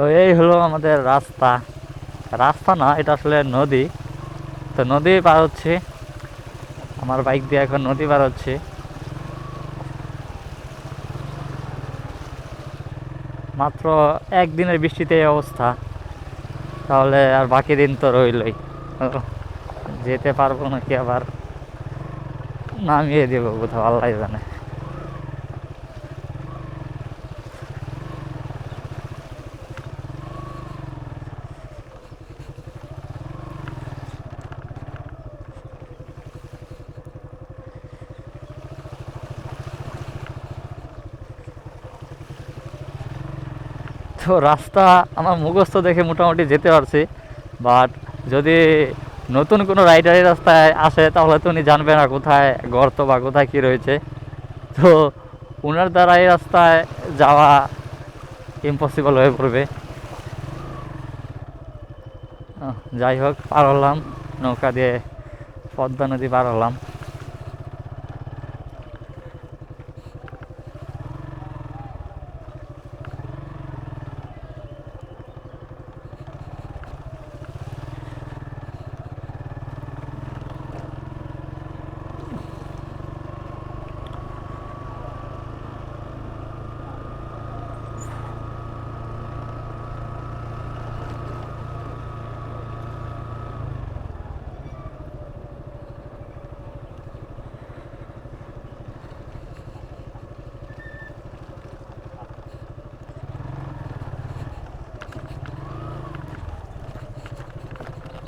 তো এই হলো আমাদের রাস্তা। রাস্তা না, এটা আসলে নদী। তো নদী পার হচ্ছে। আমার বাইক দিয়ে এখন নদী পার হচ্ছে। মাত্র একদিনের বৃষ্টিতে এই অবস্থা। তাহলে আর বাকি দিন তো রইলই। যেতে পারব নাকি আবার? নামিয়ে দেবো কোথাও আল্লাহ জানে। তো রাস্তা আমার মুখস্থ দেখে মোটামুটি যেতে পারছি। বাট যদি নতুন কোনো রাইডারের রাস্তায় আসে, তাহলে তো উনি জানবে না কোথায় গর্ত বা কোথায় কী রয়েছে। তো ওনার দ্বারা এই রাস্তায় যাওয়া ইম্পসিবল হয়ে পড়বে। যাই হোক, পার হলাম, নৌকা দিয়ে পদ্মা নদী পার হলাম।